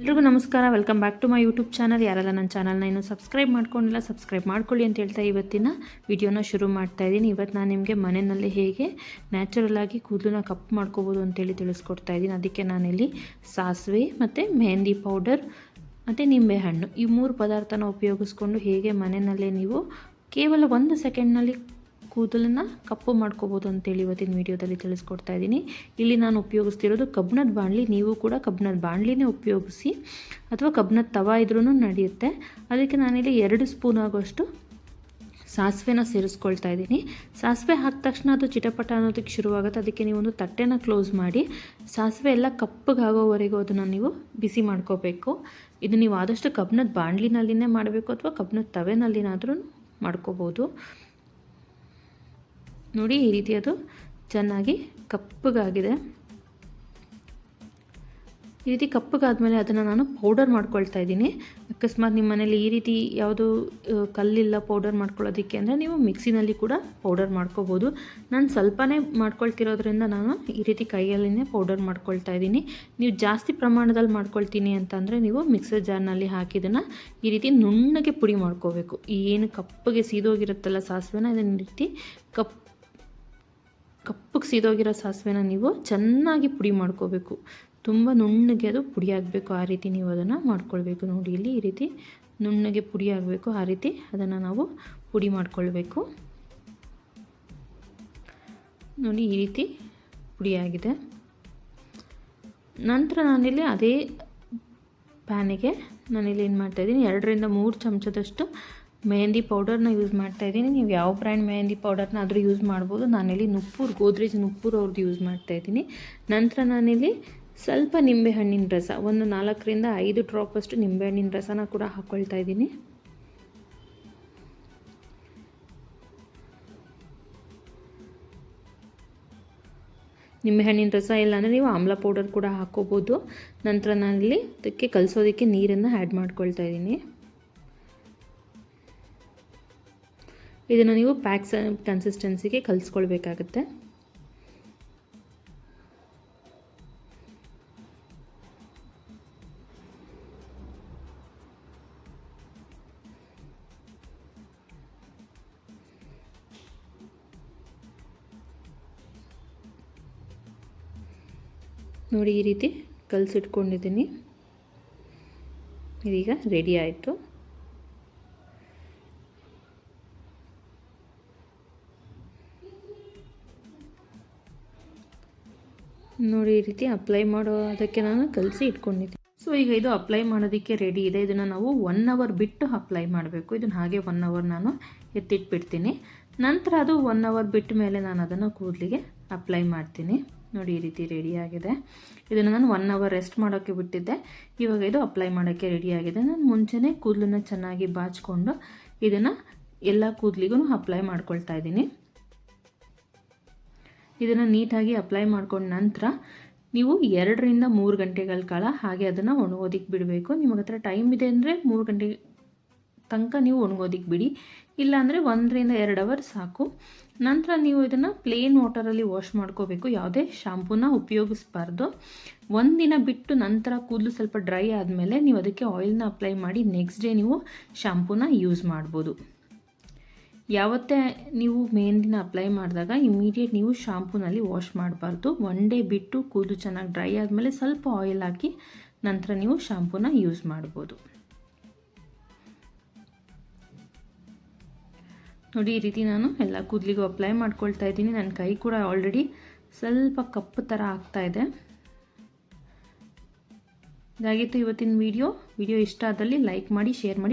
ಎಲ್ರಿಗೂ ನಮಸ್ಕಾರ. Welcome back to my YouTube channel ಯಾರೆಲ್ಲ ನನ್ನ ಚಾನಲ್ನ ಇನ್ನೂ ಸಬ್ಸ್ಕ್ರೈಬ್ ಮಾಡ್ಕೊಂಡಿಲ್ಲ ಸಬ್ಸ್ಕ್ರೈಬ್ ಮಾಡ್ಕೊಳ್ಳಿ ಅಂತ ಹೇಳ್ತಾ ಇವತ್ತಿನ ವಿಡಿಯೋನ ಶುರು ಮಾಡ್ತಾ ಇದ್ದೀನಿ. ಇವತ್ತು ನಾನು ನಿಮಗೆ ಮನೆಯಲ್ಲಿ ಹೇಗೆ ನ್ಯಾಚುರಲ್ ಆಗಿ ಕೂದಲನ್ನ ಕಪ್ ಮಾಡ್ಕೋಬೋದು ಅಂತೇಳಿ ತಿಳಿಸ್ಕೊಡ್ತಾ ಇದ್ದೀನಿ. ಅದಕ್ಕೆ ನಾನಿಲ್ಲಿ ಸಾಸಿವೆ ಮತ್ತು ಮೆಹಂದಿ ಪೌಡರ್ ಮತ್ತು ನಿಂಬೆಹಣ್ಣು ಈ ಮೂರು ಪದಾರ್ಥನ ಉಪಯೋಗಿಸ್ಕೊಂಡು ಹೇಗೆ ಮನೆಯಲ್ಲೇ ನೀವು ಕೇವಲ ಒಂದು ಸೆಕೆಂಡ್ನಲ್ಲಿ ಕೂದಲನ್ನು ಕಪ್ಪು ಮಾಡ್ಕೋಬೋದು ಅಂತೇಳಿ ಇವತ್ತಿನ ವಿಡಿಯೋದಲ್ಲಿ ತಿಳಿಸ್ಕೊಡ್ತಾ ಇದ್ದೀನಿ. ಇಲ್ಲಿ ನಾನು ಉಪಯೋಗಿಸ್ತಿರೋದು ಕಬ್ಬಣದ ಬಾಣಲಿ. ನೀವು ಕೂಡ ಕಬ್ಬಣದ ಬಾಣಲಿನೇ ಉಪಯೋಗಿಸಿ ಅಥವಾ ಕಬ್ಬಣದ ತವ ಇದ್ರೂ ನಡೆಯುತ್ತೆ. ಅದಕ್ಕೆ ನಾನಿಲ್ಲಿ ಎರಡು ಸ್ಪೂನ್ ಆಗೋಷ್ಟು ಸಾಸಿವೆನ ಸೇರಿಸ್ಕೊಳ್ತಾ ಇದ್ದೀನಿ. ಸಾಸಿವೆ ಹಾಕಿದ ತಕ್ಷಣ ಅದು ಚಿಟಪಟ ಅನ್ನೋದಕ್ಕೆ ಶುರುವಾಗುತ್ತೆ. ಅದಕ್ಕೆ ನೀವು ಒಂದು ತಟ್ಟೆನ ಕ್ಲೋಸ್ ಮಾಡಿ. ಸಾಸಿವೆ ಎಲ್ಲ ಕಪ್ಪಗಾಗೋವರೆಗೂ ಅದನ್ನು ನೀವು ಬಿಸಿ ಮಾಡ್ಕೋಬೇಕು. ಇದು ನೀವು ಆದಷ್ಟು ಕಬ್ಬಣದ ಬಾಣಲಿನಲ್ಲಿನೇ ಮಾಡಬೇಕು ಅಥವಾ ಕಬ್ಬಣದ ತವೆನಲ್ಲಿನಾದ್ರೂ ಮಾಡ್ಕೋಬೋದು. ನೋಡಿ ಈ ರೀತಿ ಅದು ಚೆನ್ನಾಗಿ ಕಪ್ಪಗಾಗಿದೆ. ಈ ರೀತಿ ಕಪ್ಪಗಾದ್ಮೇಲೆ ಅದನ್ನು ನಾನು ಪೌಡರ್ ಮಾಡ್ಕೊಳ್ತಾ ಇದ್ದೀನಿ. ಅಕಸ್ಮಾತ್ ನಿಮ್ಮ ಮನೇಲಿ ಈ ರೀತಿ ಯಾವುದು ಕಲ್ಲಿಲ್ಲ ಪೌಡರ್ ಮಾಡ್ಕೊಳ್ಳೋದಕ್ಕೆ ಅಂದರೆ ನೀವು ಮಿಕ್ಸಿನಲ್ಲಿ ಕೂಡ ಪೌಡರ್ ಮಾಡ್ಕೋಬೋದು. ನಾನು ಸ್ವಲ್ಪನೇ ಮಾಡ್ಕೊಳ್ತಿರೋದ್ರಿಂದ ನಾನು ಈ ರೀತಿ ಕೈಯಲ್ಲೇ ಪೌಡರ್ ಮಾಡ್ಕೊಳ್ತಾ ಇದ್ದೀನಿ. ನೀವು ಜಾಸ್ತಿ ಪ್ರಮಾಣದಲ್ಲಿ ಮಾಡ್ಕೊಳ್ತೀನಿ ಅಂತಂದರೆ ನೀವು ಮಿಕ್ಸರ್ ಜಾರ್ನಲ್ಲಿ ಹಾಕಿದನ್ನು ಈ ರೀತಿ ನುಣ್ಣಗೆ ಪುಡಿ ಮಾಡ್ಕೋಬೇಕು. ಏನು ಕಪ್ಪಗೆ ಸೀದೋಗಿರುತ್ತಲ್ಲ ಸಾಸಿವೆನ ಇದನ್ನ ರೀತಿ ಕಪ್ ಕಪ್ಪಗೆ ಸೀದೋಗಿರೋ ಸಾಸಿವೆನ ನೀವು ಚೆನ್ನಾಗಿ ಪುಡಿ ಮಾಡ್ಕೋಬೇಕು. ತುಂಬ ನುಣ್ಣಗೆ ಅದು ಪುಡಿ ಆಗಬೇಕು. ಆ ರೀತಿ ನೀವು ಅದನ್ನು ಮಾಡ್ಕೊಳ್ಬೇಕು. ನೋಡಿ, ಇಲ್ಲಿ ಈ ರೀತಿ ನುಣ್ಣಗೆ ಪುಡಿ ಆಗಬೇಕು. ಆ ರೀತಿ ಅದನ್ನು ನಾವು ಪುಡಿ ಮಾಡ್ಕೊಳ್ಬೇಕು. ನೋಡಿ, ಈ ರೀತಿ ಪುಡಿಯಾಗಿದೆ ನಂತರ ನಾನಿಲ್ಲಿ ಅದೇ ಪ್ಯಾನಿಗೆ ನಾನಿಲ್ಲಿ ಏನು ಮಾಡ್ತಾಯಿದ್ದೀನಿ ಎರಡರಿಂದ ಮೂರು ಚಮಚದಷ್ಟು ಮೆಹಂದಿ ಪೌಡರ್ನ ಯೂಸ್ ಮಾಡ್ತಾ ಇದ್ದೀನಿ. ನೀವು ಯಾವ ಬ್ರ್ಯಾಂಡ್ ಮೆಹಂದಿ ಪೌಡರ್ನ ಆದರೂ ಯೂಸ್ ಮಾಡ್ಬೋದು. ನಾನಿಲ್ಲಿ ನುಪ್ಪೂರು, ಗೋದ್ರೇಜ್ ನುಪ್ಪೂರು ಅವ್ರದ್ದು ಯೂಸ್ ಮಾಡ್ತಾ ಇದ್ದೀನಿ. ನಂತರ ನಾನಿಲ್ಲಿ ಸ್ವಲ್ಪ ನಿಂಬೆಹಣ್ಣಿನ ರಸ, ಒಂದು ನಾಲ್ಕರಿಂದ ಐದು ಡ್ರಾಪಷ್ಟು ನಿಂಬೆಹಣ್ಣಿನ ರಸನ ಕೂಡ ಹಾಕ್ಕೊಳ್ತಾ ಇದ್ದೀನಿ. ನಿಂಬೆಹಣ್ಣಿನ ರಸ ಇಲ್ಲ ಅಂದರೆ ನೀವು ಆಮ್ಲ ಪೌಡರ್ ಕೂಡ ಹಾಕ್ಕೋಬೋದು ನಂತರ ನಾನಿಲ್ಲಿ ಅದಕ್ಕೆ ಕಲಿಸೋದಕ್ಕೆ ನೀರನ್ನು ಆ್ಯಡ್ ಮಾಡ್ಕೊಳ್ತಾ ಇದ್ದೀನಿ. ಇದನ್ನು ನೀವು ಪ್ಯಾಕ್ಸ್ ಕನ್ಸಿಸ್ಟೆನ್ಸಿಗೆ ಕಲಿಸ್ಕೊಳ್ಬೇಕಾಗತ್ತೆ. ನೋಡಿ ಈ ರೀತಿ ಕಲಸಿಟ್ಕೊಂಡಿದ್ದೀನಿ. ಇದೀಗ ರೆಡಿ ಆಯಿತು. ನೋಡಿ, ಈ ರೀತಿ ಅಪ್ಲೈ ಮಾಡೋ ಅದಕ್ಕೆ ನಾನು ಕಲಸಿ ಇಟ್ಕೊಂಡಿದ್ದೀನಿ. ಸೊ ಈಗ ಇದು ಅಪ್ಲೈ ಮಾಡೋದಕ್ಕೆ ರೆಡಿ ಇದೆ. ಇದನ್ನು ನಾವು ಒನ್ ಅವರ್ ಬಿಟ್ಟು ಅಪ್ಲೈ ಮಾಡಬೇಕು. ಇದನ್ನು ಹಾಗೆ ಒನ್ ಅವರ್ ನಾನು ಎತ್ತಿಟ್ಬಿಡ್ತೀನಿ. ನಂತರ ಅದು ಒನ್ ಅವರ್ ಬಿಟ್ಟ ಮೇಲೆ ನಾನು ಅದನ್ನು ಕೂದಲಿಗೆ ಅಪ್ಲೈ ಮಾಡ್ತೀನಿ. ನೋಡಿ, ಈ ರೀತಿ ರೆಡಿಯಾಗಿದೆ ಇದನ್ನು ನಾನು ಒನ್ ಅವರ್ ರೆಸ್ಟ್ ಮಾಡೋಕ್ಕೆ ಬಿಟ್ಟಿದ್ದೆ. ಇವಾಗ ಇದು ಅಪ್ಲೈ ಮಾಡೋಕ್ಕೆ ರೆಡಿಯಾಗಿದೆ ನಾನು ಮುಂಚೆನೇ ಕೂದಲನ್ನ ಚೆನ್ನಾಗಿ ಬಾಚಿಕೊಂಡು ಇದನ್ನು ಎಲ್ಲ ಕೂದಲಿಗೂ ಅಪ್ಲೈ ಮಾಡ್ಕೊಳ್ತಾ ಇದ್ದೀನಿ. ಇದನ್ನು ನೀಟಾಗಿ ಅಪ್ಲೈ ಮಾಡ್ಕೊಂಡ ನಂತರ ನೀವು ಎರಡರಿಂದ ಮೂರು ಗಂಟೆಗಳ ಕಾಲ ಹಾಗೆ ಅದನ್ನು ಒಣಗೋದಿಕ್ಕೆ ಬಿಡಬೇಕು. ನಿಮಗೆ ಹತ್ರ ಟೈಮ್ ಇದೆ ಅಂದರೆ ಮೂರು ಗಂಟೆ ತನಕ ನೀವು ಒಣಗೋದಿಕ್ಕೆ ಬಿಡಿ. ಇಲ್ಲಾಂದರೆ ಒಂದರಿಂದ ಎರಡು ಅವರ್ ಸಾಕು. ನಂತರ ನೀವು ಇದನ್ನು ಪ್ಲೇನ್ ವಾಟರಲ್ಲಿ ವಾಶ್ ಮಾಡ್ಕೋಬೇಕು. ಯಾವುದೇ ಶಾಂಪೂನ ಉಪಯೋಗಿಸ್ಬಾರ್ದು. ಒಂದಿನ ಬಿಟ್ಟು ನಂತರ ಕೂದಲು ಸ್ವಲ್ಪ ಡ್ರೈ ಆದಮೇಲೆ ನೀವು ಅದಕ್ಕೆ ಆಯಿಲ್ನ ಅಪ್ಲೈ ಮಾಡಿ ನೆಕ್ಸ್ಟ್ ಡೇ ನೀವು ಶಾಂಪೂನ ಯೂಸ್ ಮಾಡ್ಬೋದು. ಯಾವತ್ತೇ ನೀವು ಮೆಹಂದಿನ ಅಪ್ಲೈ ಮಾಡಿದಾಗ ಇಮಿಡಿಯೇಟ್ ನೀವು ಶಾಂಪೂನಲ್ಲಿ ವಾಶ್ ಮಾಡಬಾರ್ದು. ಒನ್ ಡೇ ಬಿಟ್ಟು ಕೂದಲು ಚೆನ್ನಾಗಿ ಡ್ರೈ ಆದಮೇಲೆ ಸ್ವಲ್ಪ ಆಯಿಲ್ ಹಾಕಿ ನಂತರ ನೀವು ಶಾಂಪೂನ ಯೂಸ್ ಮಾಡ್ಬೋದು. ನೋಡಿ, ಈ ರೀತಿ ನಾನು ಎಲ್ಲ ಕೂದಲಿಗೂ ಅಪ್ಲೈ ಮಾಡ್ಕೊಳ್ತಾ ಇದ್ದೀನಿ. ನನ್ನ ಕೈ ಕೂಡ ಆಲ್ರೆಡಿ ಸ್ವಲ್ಪ ಕಪ್ಪು ಥರ ಆಗ್ತಾ ಇದೆ. ಇದಾಗಿತ್ತು ಇವತ್ತಿನ ವಿಡಿಯೋ ವಿಡಿಯೋ ಇಷ್ಟ ಆದಲ್ಲಿ ಲೈಕ್ ಮಾಡಿ ಶೇರ್ ಮಾಡಿ